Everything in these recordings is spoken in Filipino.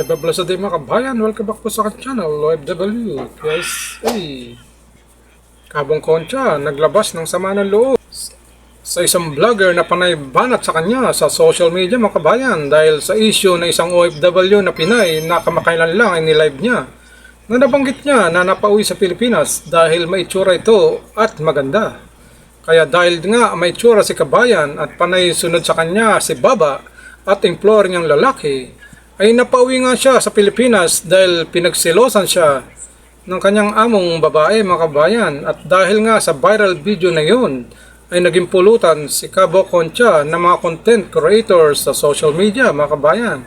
Ay, bablasa din mga kabayan. Welcome back po sa aking channel, OFW. Ay, Kabong Concha, naglabas ng sama ng loob sa isang vlogger na panay banat sa kanya sa social media mga kabayan dahil sa issue na isang OFW na Pinay na kamakailan lang ay nilive niya na nabanggit niya na napauwi sa Pilipinas dahil may itsura ito at maganda. Kaya dahil nga may itsura si kabayan at panay sunod sa kanya si Baba at employer niyang lalaki ay napauwi nga siya sa Pilipinas dahil pinagsilosan siya ng kanyang among babae mga kabayan. At dahil nga sa viral video na yun ay naging pulutan si Cabo Concha na mga content creators sa social media mga kabayan.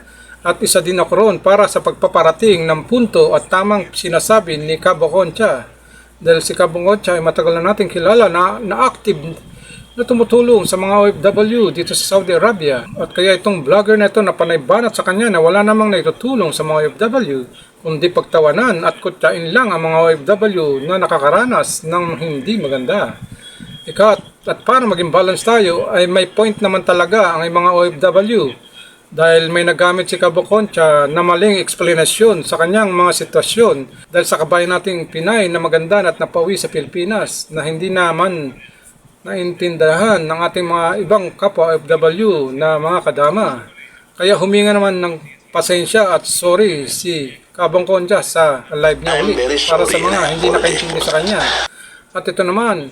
At isa din ako roon para sa pagpaparating ng punto at tamang sinasabi ni Cabo Concha. Dahil si Cabo Concha ay matagal na natin kilala na, na active na tumutulong sa mga OFW dito sa Saudi Arabia. At kaya itong vlogger na ito na panaybanat sa kanya na wala namang naitutulong sa mga OFW, kundi pagtawanan at kutyain lang ang mga OFW na nakakaranas ng hindi maganda. Ikat, at para maging balance tayo, ay may point naman talaga ang mga OFW dahil may nagamit si Cabo Concha na maling eksplanasyon sa kanyang mga sitwasyon dahil sa kabayan nating Pinay na maganda at napawi sa Pilipinas na hindi naman naintindahan ng ating mga ibang kapwa OFW na mga kadama. Kaya huminga naman ng pasensya at sorry si Kabong Concha sa live niya ulit para sa mga hindi nakaintindi sa kanya. At ito naman,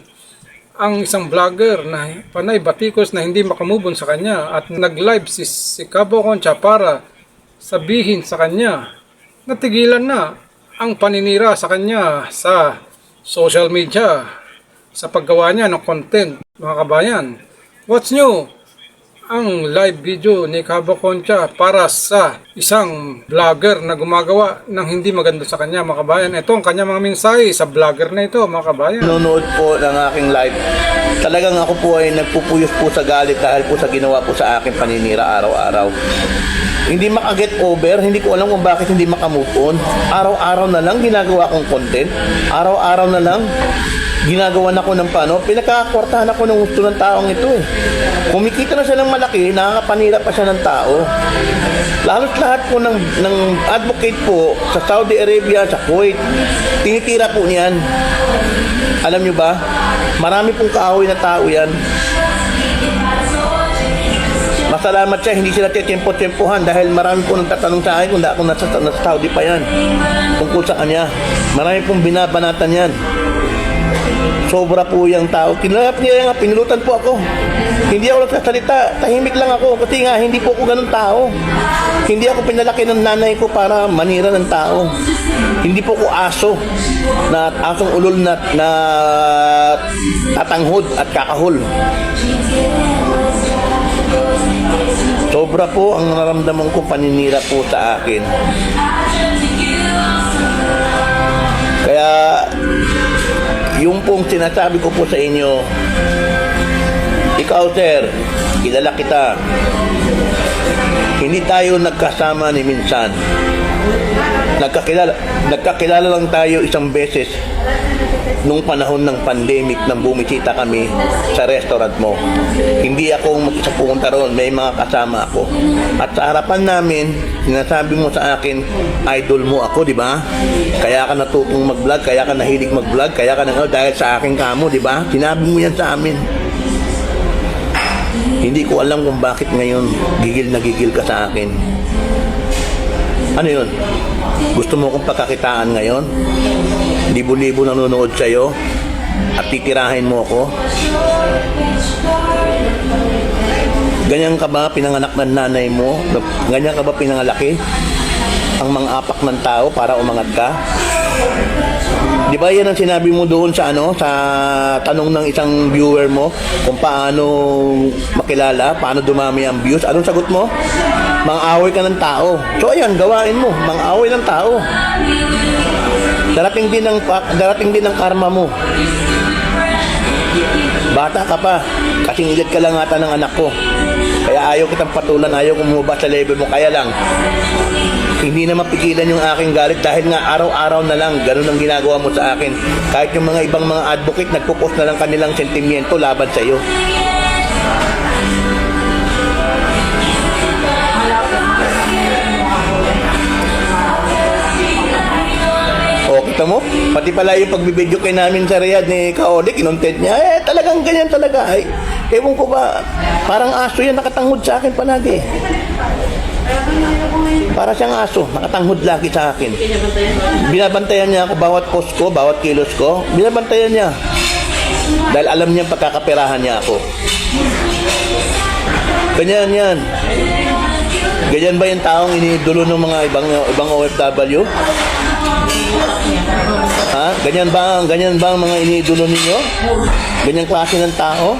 ang isang vlogger na panay batikos na hindi makamubon sa kanya at nag-live si, si Cabo Concha para sabihin sa kanya na tigilan na ang paninira sa kanya sa social media sa paggawa niya ng content mga kabayan. What's new? Ang live video ni Cabo Concha para sa isang vlogger na gumagawa ng hindi maganda sa kanya mga kabayan. Ito ang kanya mga mensahe sa vlogger na ito mga kabayan. nanonood po ng aking live, talagang ako po ay nagpupuyos po sa galit dahil po sa ginawa po sa aking paninira araw-araw. Hindi makaget over, hindi ko alam kung bakit hindi makamove on. Araw-araw na lang ginagawa kong content. Araw-araw na lang ginagawa na ko ng paano, pinagkakakwartahan ako ng gusto ng taong ito eh. Kumikita na siya ng malaki, nakakapanira pa siya ng tao. Lalo't lahat po ng, ng advocate po sa Saudi Arabia, sa Kuwait, tinitira po niyan. Alam nyo ba? Marami pong kahoy na tao yan. Masalamat siya, hindi sila titempo-tempohan dahil marami po nagtatanong sa akin kung da ako nasa, nasa Saudi pa yan. Tungkol sa kanya. Marami pong binabanatan yan. Sobra po yung tao. Kinalap niya nga, pinulutan po ako. Hindi ako nagsasalita. Tahimik lang ako kasi nga hindi po ako ganun tao. Hindi ako pinalaki ng nanay ko para manira ng tao. Hindi po ako aso na asong ulol na, na tatanghod at kakahol. Sobra po ang nararamdaman ko paninira po sa akin. Yung pong sinasabi ko po sa inyo, ikaw sir, kilala kita. Hindi tayo nagkasama ni minsan. Nagkakilala, nagkakilala lang tayo isang beses nung panahon ng pandemic nang bumisita kami sa restaurant mo. Hindi ako mag-isa pumunta roon, may mga kasama ako. At sa harapan namin, sinasabi mo sa akin, idol mo ako, di ba? Kaya ka natutong mag-vlog, kaya ka nahilig mag-vlog, kaya ka nang dahil sa akin kamo, di ba? Sinabi mo yan sa amin. Hindi ko alam kung bakit ngayon gigil na gigil ka sa akin. Ano yun? Gusto mo kong pagkakitaan ngayon? Libo-libo nanonood sa'yo? At titirahin mo ako? Ganyan ka ba pinanganak ng nanay mo? Ganyan ka ba pinangalaki? Ang mga apak ng tao para umangat ka? Di ba yan ang sinabi mo doon sa ano sa tanong ng isang viewer mo kung paano makilala, paano dumami ang views? Anong sagot mo? Mang-away ka ng tao. So ayan, gawain mo, mang-away ng tao. Darating din ang darating din ang karma mo. Bata ka pa, kasing edad ka lang ata ng anak ko. Kaya ayaw kitang patulan, ayaw kumuba sa level mo. Kaya lang, hindi na mapigilan yung aking galit dahil nga araw-araw na lang ganun ang ginagawa mo sa akin. Kahit yung mga ibang mga advocate nagpo-post na lang kanilang sentimiento laban sa iyo. Kita mo? Pati pala yung pagbibideo kay namin sa Riyadh ni Kaode, kinontent niya. Eh, talagang ganyan talaga. Ay, ewan ko ba, parang aso yan nakatanghod sa akin palagi. Para siyang aso, nakatanghod lagi sa akin. Binabantayan niya ako bawat post ko, bawat kilos ko. Binabantayan niya. Dahil alam niya pagkakaperahan niya ako. Ganyan yan. Ganyan ba yung taong iniidolo ng mga ibang ibang OFW? Ha? Ganyan ba ang ganyan ba ang mga iniidolo ninyo? Ganyang klase ng tao?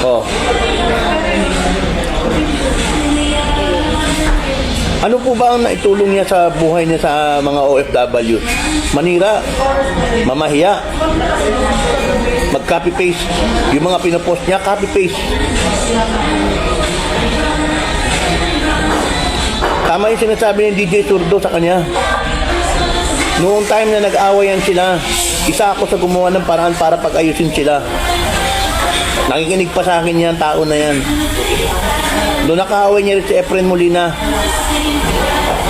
Oh. Ano po ba ang naitulong niya sa buhay niya sa mga OFW? Manira, mamahiya, mag-copy paste. Yung mga pinapost niya, copy Tama yung sinasabi ni DJ Surdo sa kanya. Noong time na nag-awayan sila, isa ako sa gumawa ng paraan para pag-ayusin sila. Nakikinig pa sa akin yan, tao na yan. Noong nakaaway niya rin si Efren Molina,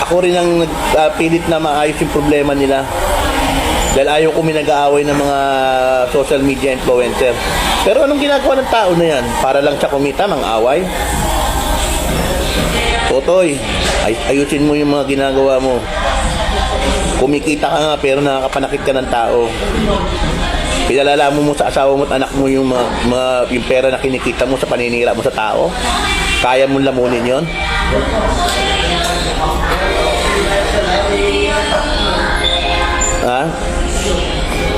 ako rin ang nagpilit na maayos yung problema nila. Dahil ayaw ko nag-aaway ng mga social media influencer. Pero anong ginagawa ng tao na yan? Para lang siya kumita, mang away? Totoy, ay ayusin mo yung mga ginagawa mo. Kumikita ka nga pero nakakapanakit ka ng tao. Pinalala mo mo sa asawa mo at anak mo yung, mga, mga, yung pera na kinikita mo sa paninira mo sa tao. Kaya mong lamunin yon?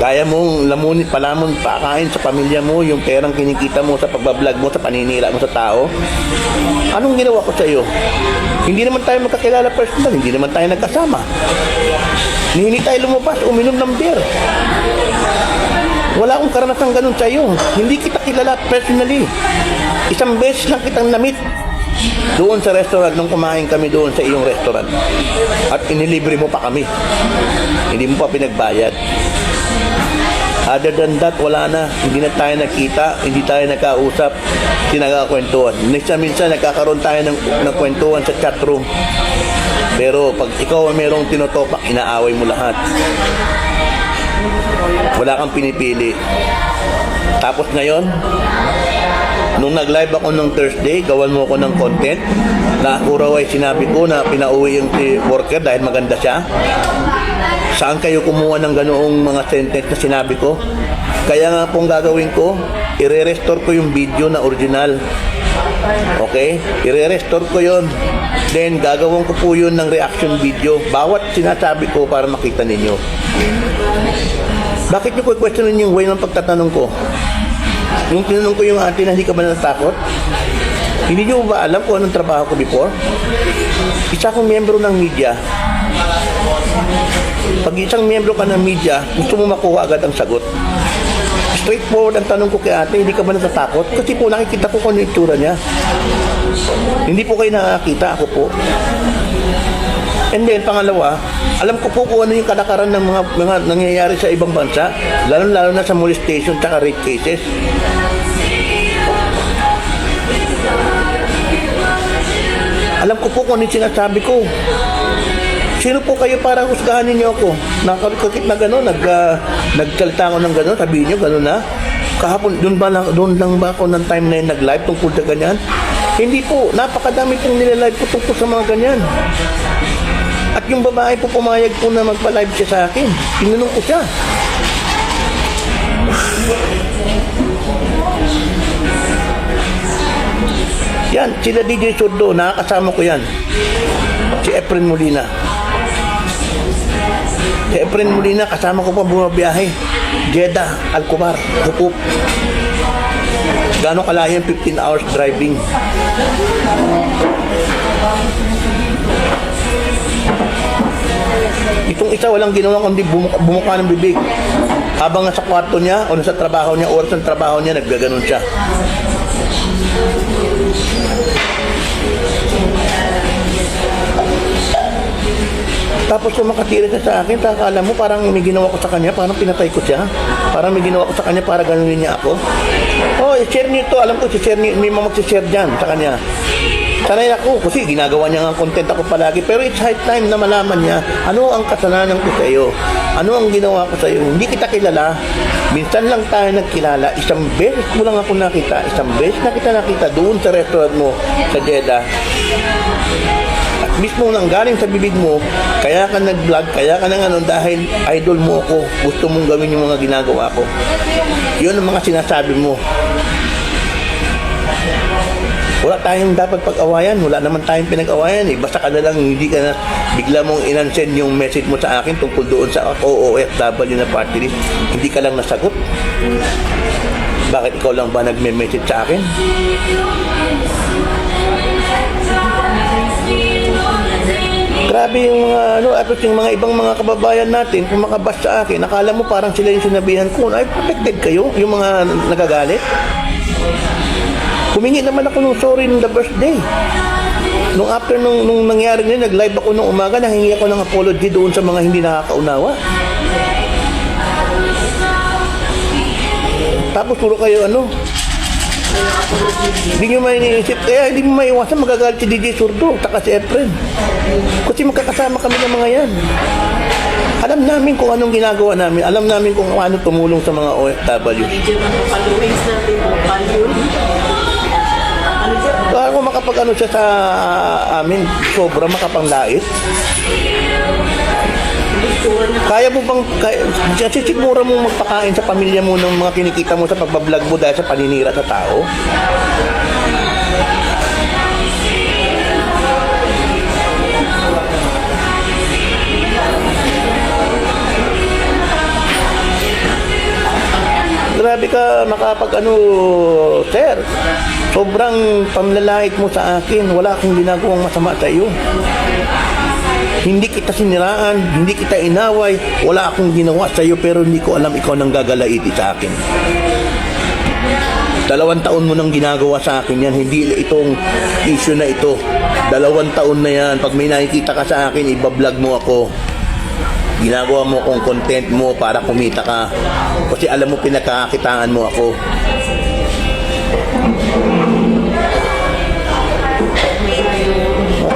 Kaya mong lamunin, palamon, pakain sa pamilya mo, yung perang kinikita mo sa pagbablog mo, sa paninira mo sa tao. Anong ginawa ko sa iyo? Hindi naman tayo magkakilala personal, hindi naman tayo nagkasama. Hindi tayo lumabas, uminom ng beer. Wala akong karanasang ganun sa iyo. Hindi kita kilala personally. Isang beses lang kitang namit doon sa restaurant nung kumain kami doon sa iyong restaurant. At inilibre mo pa kami. Hindi mo pa pinagbayad. Other than that, wala na. Hindi na tayo nakita, hindi tayo nagkausap, hindi nagkakwentuhan. Minsan-minsan nagkakaroon tayo ng, ng kwentuhan sa chat room. Pero pag ikaw ay merong tinotopak, inaaway mo lahat. Wala kang pinipili. Tapos ngayon, nung nag-live ako nung Thursday, gawan mo ako ng content na ako ay sinabi ko na pinauwi yung si worker dahil maganda siya. Saan kayo kumuha ng ganoong mga sentence na sinabi ko? Kaya nga pong gagawin ko, ire-restore ko yung video na original. Okay? Ire-restore ko yon. Then, gagawin ko po yun ng reaction video. Bawat sinasabi ko para makita ninyo. Bakit nyo ko questionin yung way ng pagtatanong ko? Yung tinanong ko yung ate na hindi ka ba natatakot? Hindi nyo ba alam kung anong trabaho ko before? Isa akong miyembro ng media. Pag isang miyembro ka ng media, gusto mo makuha agad ang sagot. Straightforward ang tanong ko kay ate, hindi ka ba natatakot? Kasi po nakikita ko kung ano itsura niya. Hindi po kayo nakakita, ako po. And then, pangalawa, alam ko po kung ano yung kalakaran ng mga, mga nangyayari sa ibang bansa, lalo-lalo na sa molestation at rape cases. Alam ko po kung ano yung sinasabi ko. Sino po kayo para husgahan ninyo ako? Nakakakit na gano'n, nag, uh, nagsalita ako ng gano'n, sabihin nyo gano'n na. Kahapon, doon ba lang, doon lang ba ako ng time na yun nag-live tungkol sa ganyan? Hindi po, napakadami pong nilalive ko tungkol sa mga ganyan. At yung babae po pumayag po na magpa-live siya sa akin. Tinanong ko siya. Yan, sila DJ Surdo, nakakasama ko yan. Si Efren Molina. Si Efren Molina, kasama ko pa bumabiyahe. Jeddah, Alcobar, Hukuk. Gano'ng kalayo yung 15 hours driving. Itong isa walang ginawa kundi bumuka, bumuka ng bibig. Habang nasa kwarto niya o nasa trabaho niya, oras ng trabaho niya, naggaganon siya. Tapos kung makatira siya sa akin, akala mo parang may ginawa ko sa kanya, parang pinatay ko siya. Parang may ginawa ko sa kanya para ganunin niya ako. Oh, i-share niyo to. Alam ko, i-share niyo, may mga mag-share dyan sa kanya. Sanay ako kasi ginagawa niya nga content ako palagi. Pero it's high time na malaman niya ano ang kasalanan ko sa. Ano ang ginawa ko sa iyo. Hindi kita kilala. Minsan lang tayo nagkilala. Isang beses mo lang ako nakita. Isang beses na kita nakita doon sa restaurant mo sa Jeddah. At mismo nang galing sa bibig mo, kaya ka nag-vlog, kaya ka nang ano, dahil idol mo ako, gusto mong gawin yung mga ginagawa ko. Yun ang mga sinasabi mo. Wala tayong dapat pag-awayan, wala naman tayong pinag-awayan eh. Basta ka na lang hindi ka na bigla mong inansend yung message mo sa akin tungkol doon sa OOFW na party list. Hindi ka lang nasagot. Bakit ikaw lang ba nagme-message sa akin? Grabe yung mga ano, at yung mga ibang mga kababayan natin, kung makabas sa akin, nakala mo parang sila yung sinabihan ko, ay protected kayo, yung mga nagagalit. Humingi naman ako ng sorry nung the first day. Nung after nung, nung nangyari nila, nag-live ako nung umaga, nahingi ako ng apology doon sa mga hindi nakakaunawa. Tapos puro kayo ano, hindi nyo may iniisip, kaya hindi mo maiwasan magagalit si DJ Surdo, taka si Efren. Kasi magkakasama kami ng mga yan. Alam namin kung anong ginagawa namin, alam namin kung ano tumulong sa mga OFW. Medyo followings natin? Makapag ano siya sa ah, amin, sobra makapanglait. Kaya mo bang, kaya, kasi siguro mo magpakain sa pamilya mo ng mga kinikita mo sa pagbablog mo dahil sa paninira sa tao? Grabe ka makapag ano, sir. Sobrang pamlalait mo sa akin. Wala akong ginagawang masama sa iyo. Hindi kita siniraan, hindi kita inaway, wala akong ginawa sa iyo pero hindi ko alam ikaw nang gagalaiti sa akin. Dalawang taon mo nang ginagawa sa akin yan, hindi itong issue na ito. Dalawang taon na yan, pag may nakikita ka sa akin, ibablog mo ako. Ginagawa mo akong content mo para kumita ka. Kasi alam mo pinagkakakitaan mo ako.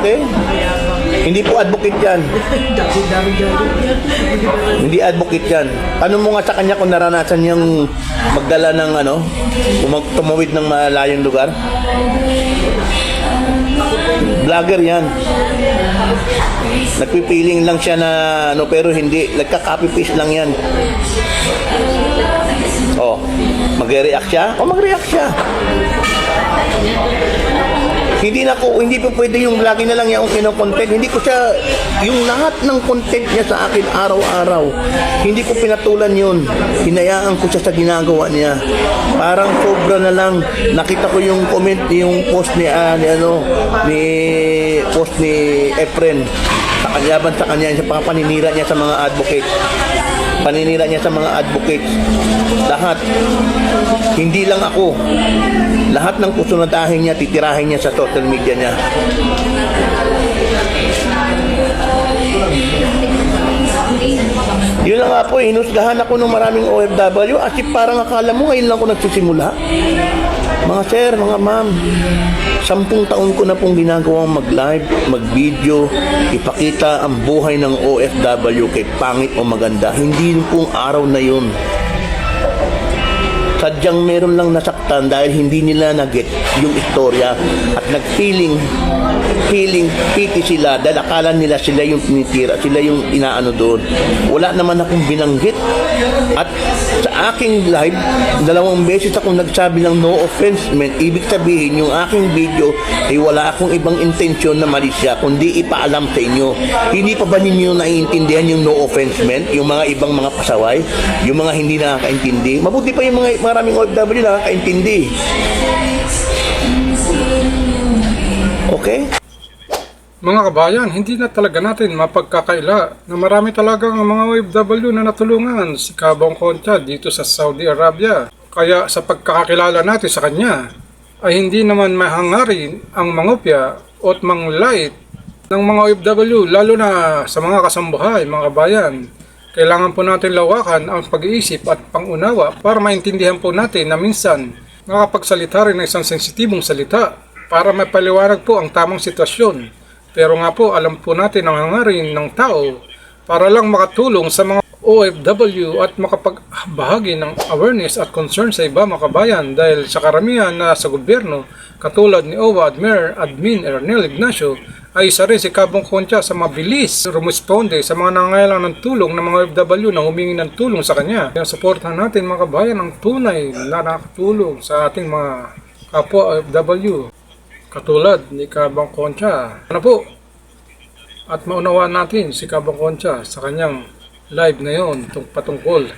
Okay? Hindi po advocate yan. Hindi advocate yan. Ano mo nga sa kanya kung naranasan niyang magdala ng ano, tumawid ng malayong lugar? Vlogger yan. Nagpipiling lang siya na ano pero hindi, nagka-copy paste lang yan. Oh, magre-react siya? O mag-react siya. Hindi na ko, hindi po pwede yung lagi na lang yung kino-content. Hindi ko siya, yung lahat ng content niya sa akin araw-araw, hindi ko pinatulan yun. Hinayaan ko siya sa ginagawa niya. Parang sobra na lang. Nakita ko yung comment, yung post ni, ah, ni ano, ni, post ni Efren. Sa kanyaban sa kanya, sa mga paninira niya sa mga advocate paninira niya sa mga advocates. Lahat. Hindi lang ako. Lahat ng kusunadahin niya, titirahin niya sa social media niya. Yun lang nga po, eh, hinusgahan ako ng maraming OFW as if parang akala mo ngayon lang ako nagsisimula. Mga sir, mga ma'am, sampung taon ko na pong ginagawang mag-live, mag-video, ipakita ang buhay ng OFW kay pangit o maganda. Hindi pong araw na yun. Sadyang meron lang nasaktan dahil hindi nila nag-get yung istorya at nag-feeling feeling pity sila dahil akala nila sila yung tinitira, sila yung inaano doon. Wala naman akong binanggit. At sa aking live, dalawang beses akong nagsabi ng no offense man. Ibig sabihin, yung aking video ay wala akong ibang intensyon na mali siya, kundi ipaalam sa inyo. Hindi pa ba ninyo naiintindihan yung no offense man? Yung mga ibang mga pasaway? Yung mga hindi nakakaintindi? Mabuti pa yung mga maraming OFW nakakaintindi. Mga kabayan, hindi na talaga natin mapagkakaila na marami talagang mga OFW na natulungan si Kabong Concha dito sa Saudi Arabia. Kaya sa pagkakakilala natin sa kanya, ay hindi naman mahangarin ang mangopya at manglait ng mga OFW, lalo na sa mga kasambuhay, mga kabayan. Kailangan po natin lawakan ang pag-iisip at pangunawa para maintindihan po natin na minsan nakapagsalita rin ng isang sensitibong salita para mapaliwanag po ang tamang sitwasyon. Pero nga po, alam po natin ang hangarin ng tao para lang makatulong sa mga OFW at makapagbahagi ng awareness at concern sa iba mga kabayan dahil sa karamihan na sa gobyerno, katulad ni OWA Admir Admin Ernel Ignacio, ay isa rin si Kabong Concha sa mabilis rumisponde sa mga nangangailangan ng tulong ng mga OFW na humingi ng tulong sa kanya. Kaya supportan natin mga kabayan ang tunay na nakatulong sa ating mga kapwa OFW katulad ni Kabang Concha. Ano po? At maunawaan natin si Kabang Concha sa kanyang live ngayon tung patungkol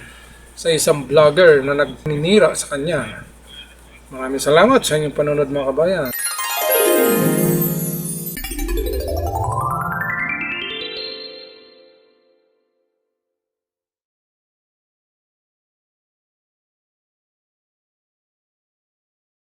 sa isang vlogger na nagninira sa kanya. Maraming salamat sa inyong panonood mga kabayan.